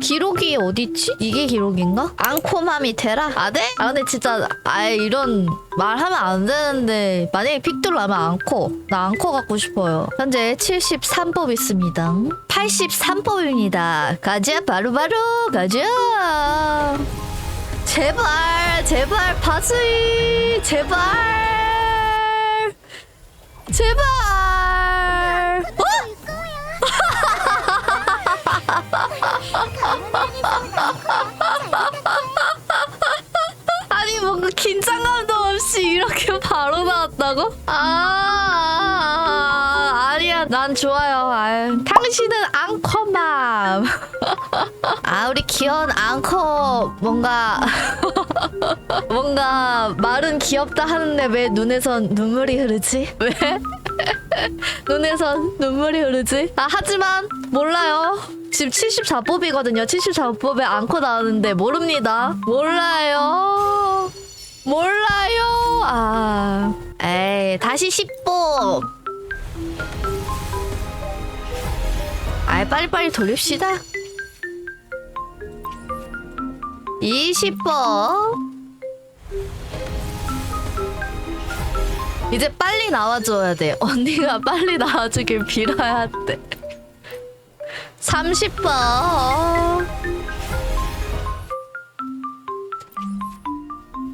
기록이 어딨지? 이게 기록인가? 앙코마미 테라? 아 네? 아 근데 진짜 아예 이런 말 하면 안 되는데 만약에 픽들 나면 앙코 나 앙코 갖고 싶어요 현재 73법 있습니다 83법입니다 가자 바로바로 가자 제발 제발 바스이 제발 제발 아니 뭔가 긴장감도 없이 이렇게 바로 나왔다고? 아 아니야 난 좋아요 아유, 당신은 앙커맘 아 우리 귀여운 앙커 뭔가 뭔가 말은 귀엽다 하는데 왜 눈에선 눈물이 흐르지? 왜? 눈에선 눈물이 흐르지? 아 하지만 몰라요. 지금 74뽑이거든요. 74뽑에 앙코 나왔는데 모릅니다. 몰라요. 몰라요. 아. 에이, 다시 10뽑. 아이, 빨리빨리 돌립시다. 20뽑. 이제 빨리 나와줘야 돼. 언니가 빨리 나와주길 빌어야 돼. 30번.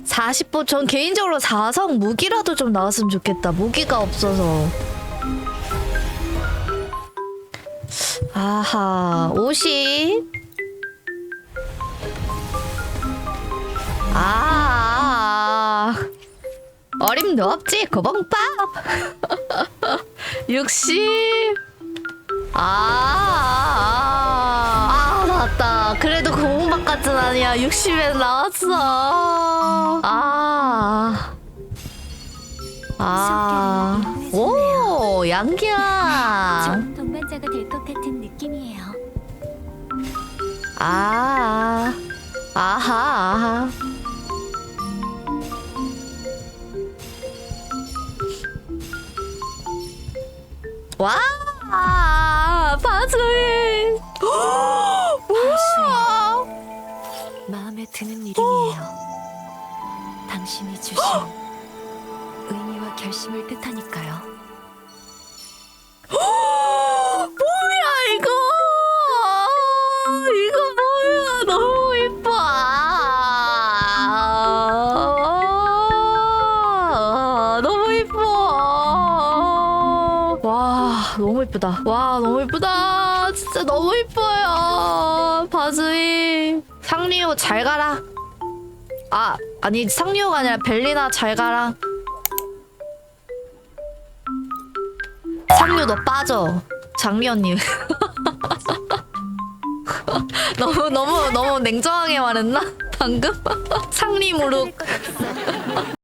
40번. 전 개인적으로 4성 무기라도 좀 나왔으면 좋겠다. 무기가 없어서. 아하. 50. 아. 어림도 없지 고봉밥 60 아. 그래도 같은 아니야. 60에 나왔어. 아. 아. 오, 양기야. 좋은 동반자가 될 것 같은 느낌이에요. 아. 아하, 아하. 와! 바주인! 주신 의미와 결심을 뜻하니까요. 뭐야 이거? 이거 뭐야? 너무. 아, 너무 이뻐. 와, 너무 이쁘다. 와, 너무 이쁘다. 진짜 너무 이뻐요. 바즈이. 상리오 잘 가라. 아, 아니 상리오가 아니라 벨리나 잘 가라. 상류 너 빠져. 장미 언니. 너무 너무 너무 냉정하게 말했나? 방금 상리 무룩. 것 같아요.